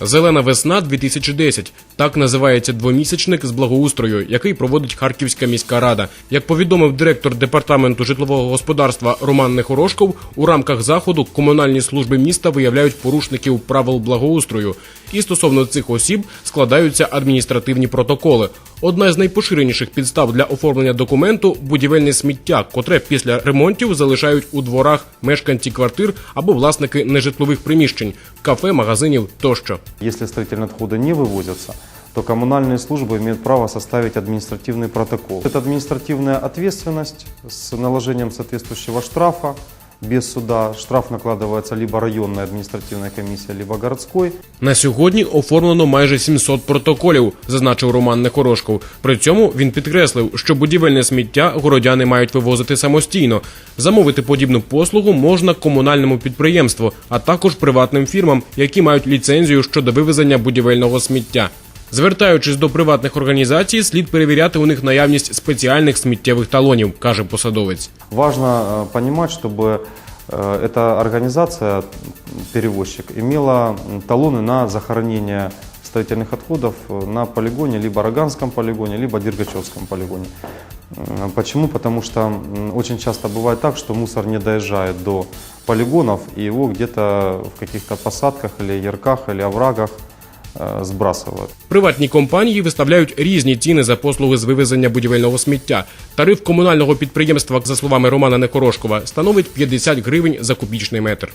Зелена весна 2010 так називається двомісячник з благоустрою, який проводить Харківська міська рада. Як повідомив директор департаменту житлового господарства Роман Нехорошков, у рамках заходу комунальні служби міста виявляють порушників правил благоустрою. І стосовно цих осіб складаються адміністративні протоколи. Одна з найпоширеніших підстав для оформлення документу будівельне сміття, котре після ремонтів залишають у дворах мешканці квартир або власники нежитлових приміщень, кафе, магазинів тощо. Если строительные отходы не вывозятся, то коммунальные службы имеют право составить административный протокол. Это административная ответственность с наложением соответствующего штрафа без суда. Штраф накладывается либо районной административной комиссией, либо городской. На сьогодні оформлено майже 700 протоколів, зазначив Роман Некорошков. При цьому він підкреслив, що будівельне сміття городяни мають вивозити самостійно. Замовити подібну послугу можна комунальному підприємству, а також приватним фірмам, які мають ліцензію щодо вивезення будівельного сміття. Звертаючись до приватних організацій, слід перевіряти у них наявність спеціальних сміттєвих талонів, каже посадовець. Важно э, понимать, чтобы э, эта организация, м, перевозчик, имела м, талоны на захоронение строительных отходов э, на полигоне, либо Роганском полигоне, либо Дергачевском полигоне. М, Почему? Потому что м, очень часто бывает так, что мусор не доезжает до полигонов, и его где-то в каких-то посадках или ярках, или оврагах э, сбрасывают. Приватні компанії виставляють різні ціни за послуги з вивезення будівельного сміття. Тариф комунального підприємства, за словами Романа Некорошкова, становить 50 гривень за кубічний метр.